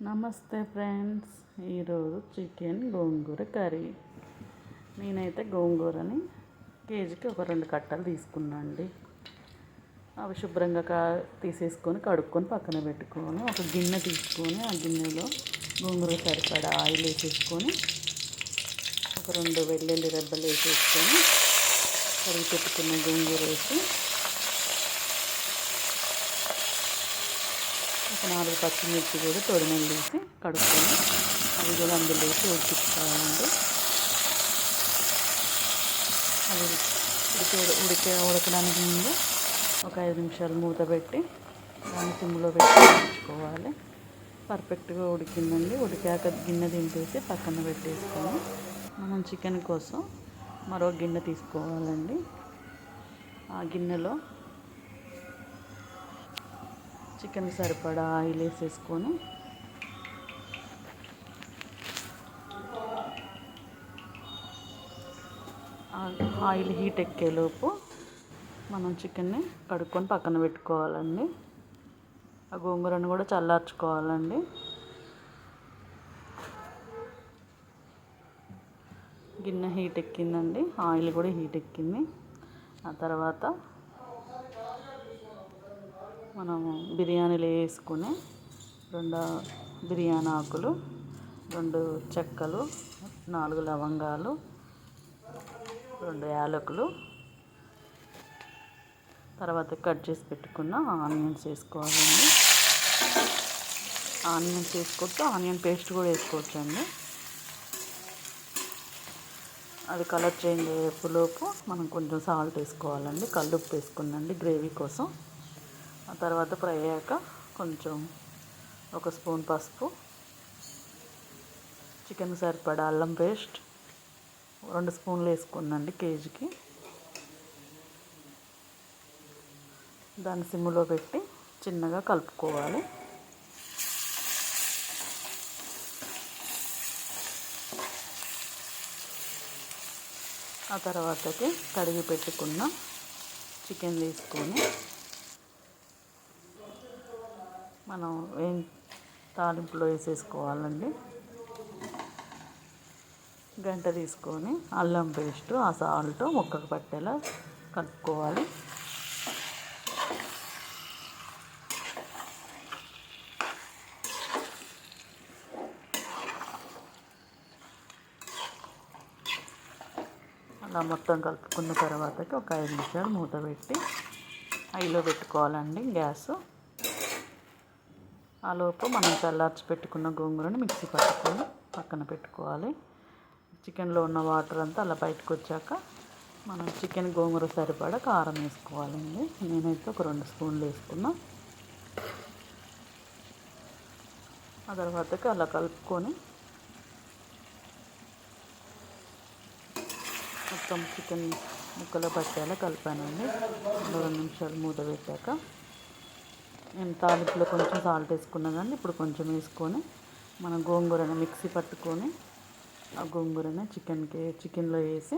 నమస్తే ఫ్రెండ్స్ ఈరోజు chicken gongura curry. నేనైతే గోంగూరని కేజీకి ఒక రెండు కట్టలు తీసుకున్నా అండి అవి శుభ్రంగా కా తీసేసుకొని కడుక్కొని పక్కన పెట్టుకొని ఒక గిన్నె తీసుకొని ఆ గిన్నెలో గోంగూర సరిపడా ఆయిల్ వేసేసుకొని ఒక రెండు వెల్లుల్లి రెబ్బలు వేసేసుకొని కడిగి పెట్టుకున్న గోంగూర వేసి ఒక నాలుగు పచ్చిమిర్చి కూడా తొడిమెలు తీసి కడుక్కొని అవి కూడా అందులో వేసి ఉడికించుకోవాలండి. అవి ఉడికే ఉడికే ఉడకడానికి ముందు ఒక ఐదు నిమిషాలు మూత పెట్టి దాన్ని సిమ్లో పెట్టి ఉంచుకోవాలి. పర్ఫెక్ట్గా ఉడికిందండి. ఉడికాక గిన్నె దింపేసి పక్కన పెట్టేసుకొని మనం చికెన్ కోసం మరో గిన్నె తీసుకోవాలండి. ఆ గిన్నెలో చికెన్ సరిపడా ఆయిల్ వేసేసుకొని ఆయిల్ హీట్ ఎక్కేలోపు మనం చికెన్ని కడుక్కొని పక్కన పెట్టుకోవాలండి. ఆ గోంగూరను కూడా చల్లార్చుకోవాలండి. గిన్నె హీట్ ఎక్కిందండి. ఆయిల్ కూడా హీట్ ఎక్కింది. ఆ తర్వాత మనము బిర్యానీలో వేసుకుని రెండు బిర్యానీ ఆకులు రెండు చెక్కలు నాలుగు లవంగాలు రెండు యాలకులు తర్వాత కట్ చేసి పెట్టుకున్న ఆనియన్స్ వేసుకోవాలండి. ఆనియన్స్ వేసుకోవచ్చు ఆనియన్ పేస్ట్ కూడా వేసుకోవచ్చండి అది కలర్ చేంజ్ అయ్యేలోపు మనం కొంచెం సాల్ట్ వేసుకోవాలండి. కల్లుప్పు వేసుకుందండి గ్రేవీ కోసం. ఆ తర్వాత ఫ్రై అయ్యాక కొంచెం ఒక స్పూన్ పసుపు చికెన్ సరిపడా అల్లం పేస్ట్ రెండు స్పూన్లు వేసుకున్నాండి కేజీకి. దాన్ని సిమ్లో పెట్టి చిన్నగా కలుపుకోవాలి. ఆ తర్వాతకి కడిగి పెట్టుకున్న చికెన్ తీసుకొని మనం ఏం తాలింపులో వేసేసుకోవాలండి. గంట తీసుకొని అల్లం పేస్ట్ ఆ సాల్ట్ ముక్కకు పట్టేలా కలుపుకోవాలి. అలా మొత్తం కలుపుకున్న తర్వాతకి ఒక ఐదు నిమిషాలు మూత పెట్టి ఐలో పెట్టుకోవాలండి గ్యాస్. ఆలోపు మనం చల్లార్చి పెట్టుకున్న గోంగూరని మిక్సీ పట్టుకొని పక్కన పెట్టుకోవాలి. చికెన్లో ఉన్న వాటర్ అంతా అలా బయటకు వచ్చాక మనం చికెన్ గోంగూర సరిపడా కారం వేసుకోవాలండి. నేనైతే ఒక రెండు స్పూన్లు వేసుకున్నా. ఆ తర్వాతకి అలా కలుపుకొని మొత్తం చికెన్ ముక్కలో పట్టేలా కలిపానండి. రెండు నిమిషాలు మూత పెట్టాక నేను తాలింపులో కొంచెం సాల్ట్ వేసుకున్నా కానీ ఇప్పుడు కొంచెం వేసుకొని మనం గోంగూరని మిక్సీ పట్టుకొని ఆ గోంగూరని చికెన్కి చికెన్లో వేసి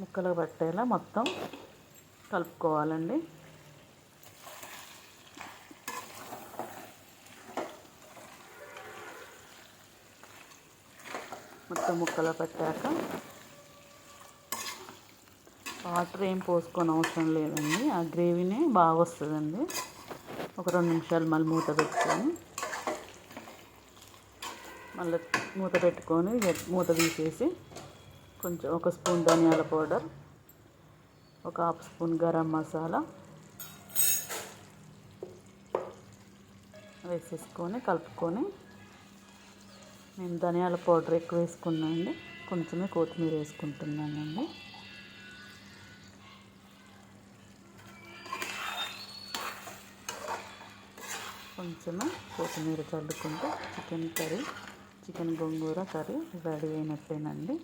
ముక్కలు పట్టేలా మొత్తం కలుపుకోవాలండి. మొత్తం ముక్కలు పెట్టాక వాటర్ ఏం పోసుకొని అవసరం లేదండి. ఆ గ్రేవీనే బాగా వస్తుందండి ఒక రెండు నిమిషాలు మళ్ళీ మూత పెట్టుకొని మళ్ళీ మూత పెట్టుకొని మూత తీసేసి కొంచెం ఒక స్పూన్ ధనియాల పౌడర్ ఒక హాఫ్ స్పూన్ గరం మసాలా వేసేసుకొని కలుపుకొని నేను ధనియాల పౌడర్ ఎక్కువ వేసుకున్నానండి కొంచెమే కొత్తిమీర వేసుకుంటున్నానండి. కొంచెం కొత్తిమీర చల్లుకుంటే chicken curry chicken gongura curry ready అయినట్టేనండి.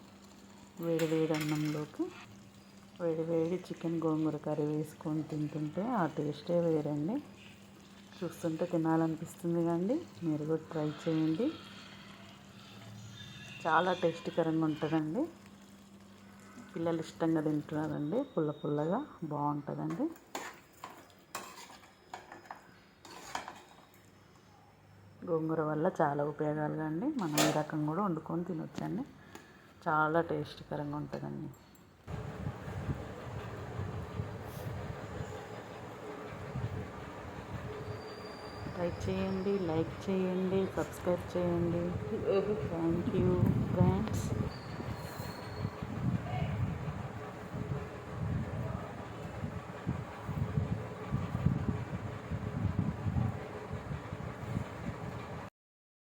వేడి వేడి అన్నంలోకి వేడి వేడి చికెన్ గోంగూర కర్రీ వేసుకొని తింటుంటే ఆ టేస్టే వేరండి. చూస్తుంటే తినాలనిపిస్తుంది కండి. మీరు కూడా ట్రై చేయండి. చాలా టేస్టీకరంగా ఉంటుందండి. పిల్లలు ఇష్టంగా తింటున్నారండి. పుల్ల పుల్లగా బాగుంటుందండి. గోంగూర వల్ల చాలా ఉపయోగాలు అండి. మనం ఈ రకం కూడా వండుకొని తినొచ్చండి. చాలా టేస్టీకరంగా ఉంటుందండి. ట్రై చేయండి లైక్ చేయండి సబ్స్క్రైబ్ చేయండి. Thank you friends